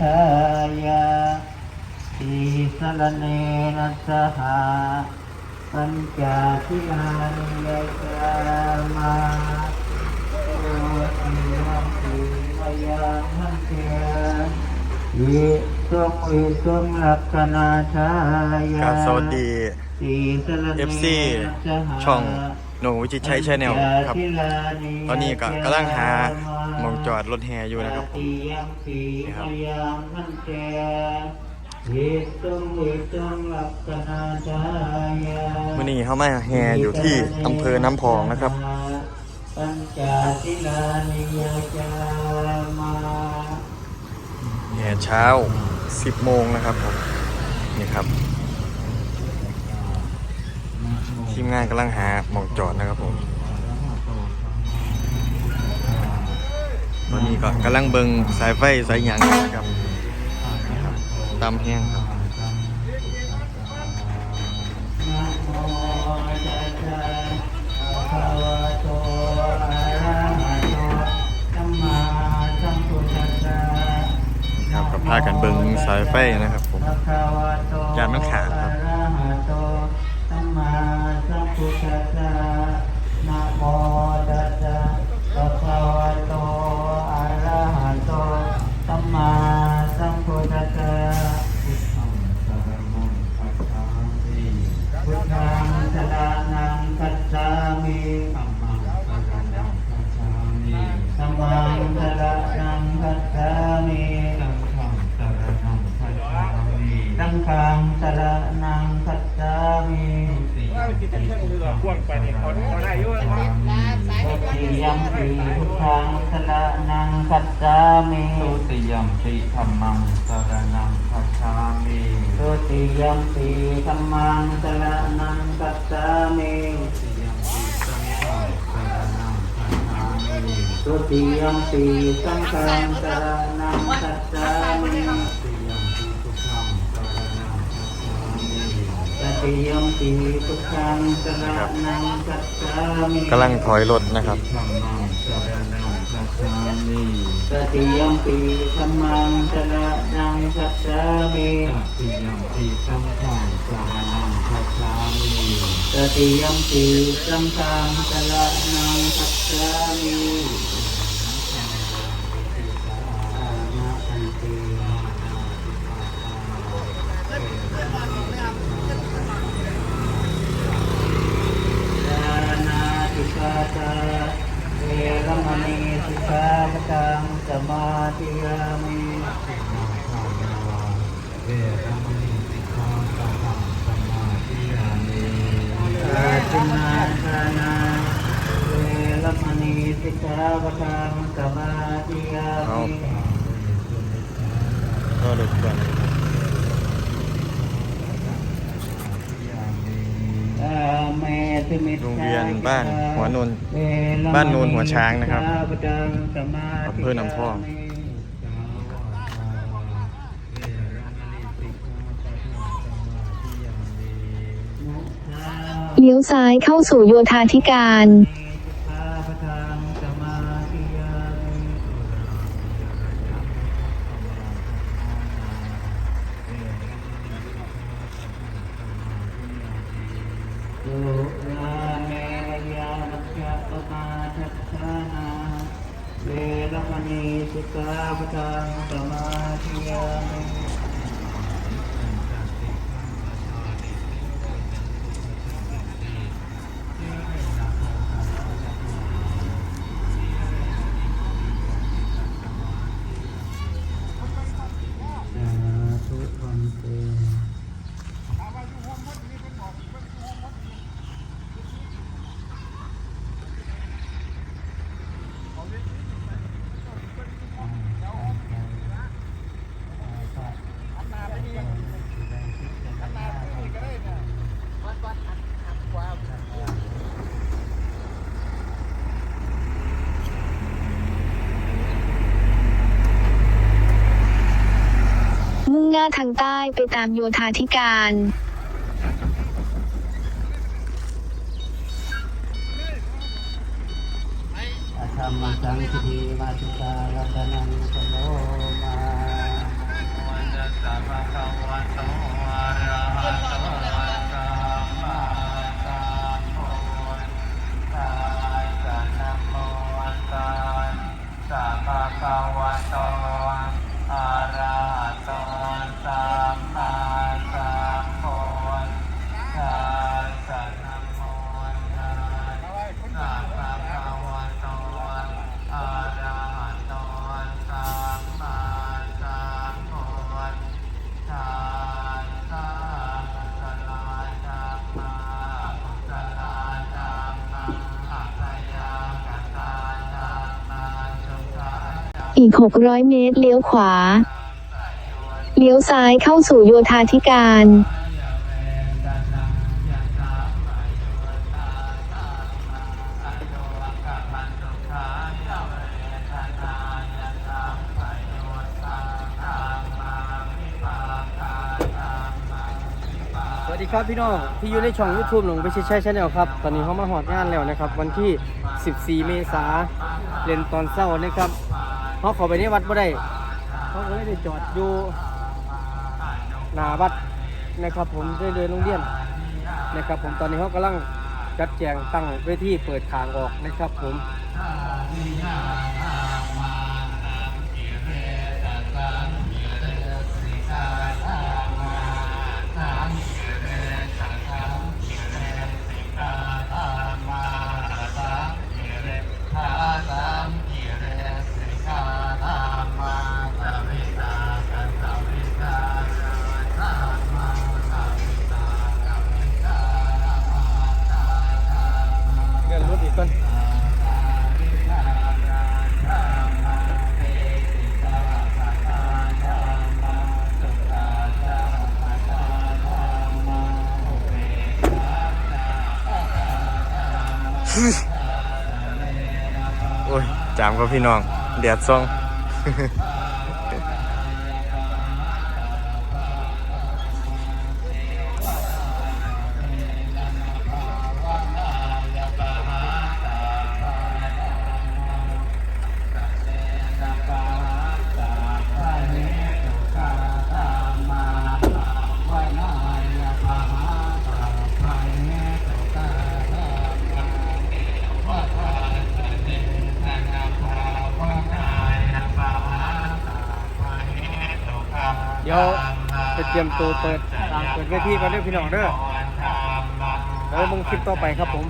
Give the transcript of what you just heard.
ทายาสีสรเนนัสหาปัญจทิลานิยจามาโยติยัมปิมยังหันเตยิสุงวิสุงลักขณาชายาครับสวัสดีสีสรเน FC นัสหาช่อง หนูวิจิตรชัยชาแนลครับ ตอนนี้ก็กำลังหาหมองจอดรถแฮอยู่นะครับผมนี่ครับวันนี้เขามาแฮอยู่ที่อำเภอน้ำพองนะครับปัญจศิลานิยจามาแห่เช้า 10 โมงนะครับผมนี่ครับ ทีมงานกำลังหาหมองจอดนะครับผม ตอนนี้ก็กำลังเบิงสายไฟสายหยังนะครับตามแห้งครับคะวะโตอะระหะโตสัมมาสัมพุทธัสสะครับกับพากันเบิงสายไฟนะครับผมยานมันขาดครับ พุทธัสสะนะโมตัสสะภะคะวะโตอะระหะโตสัมมาสัมพุทธัสสะพุทธังสรณังคัจฉามิธัมมังสรณังคัจฉามิสั พ่วงไปนี่เขาเขาได้อยู่ว่าทุติยัมปิพุทธังสรณังคัจฉามิทุติยมปิธรรมังสรณังคัจฉามิทุติยัมปิธัมมังสรณังคัจฉามิทุติยมปิสังฆังสรณังคัจ กำลังถอยรถนะครับสตติยมปิธัมมังสรณังคัจฉามิทุติยมปิสังฆังสรณังคัจฉามิตติยมปิสังฆังสรณังคัจฉามิ ณีสิกขาปตังสมาธิยาเอามิก็รถก่อนอาเมติมิตโรงเรียนบ้านหัวนูนบ้านนูนหัวช้างนะครับอำเภอน้ำพอง เลี้ยวซ้ายเข้าสู่โยธาธิการ เวรมณีสิกขาปตังสมาธิยามิาทางใต้ไปตามโยธาธิการธรรมสังคิติมาติกาลัตนังสโลมาวันจะสามะภาวะโตอะระหะโตสัมมาสัมพุทธัสสะนะโมตัสสะภะคะวะโต อาราตา ก 600 เมตร เลี้ยวขวา เลี้ยวซ้ายเข้าสู่โยธาธิการ สวัสดีครับพี่น้องที่อยู่ในช่อง YouTube หลวงไปชิดชัยชาแนลครับ ตอนนี้เขามาหอดงานแล้วนะครับ วันที่ 14 เมษาเรียนตอนเช้านะครับ เขาเข้าไปในวัดบ่ได้เขาก็เลยได้จอดอยู่หน้าวัดนะครับผมได้เดินโรงเรียนนะครับผมตอนนี้เขากำลังจัดแจงตั้งเวทีเปิดทางออกนะครับผมามกับพี่น้องแดดซ่อง เดี๋ยวไปเตรียมตัวเปิดทางเปิดเวทีกันเด้อพี่น้องเด้อแล้วมึงคลิปต่อไปครับผม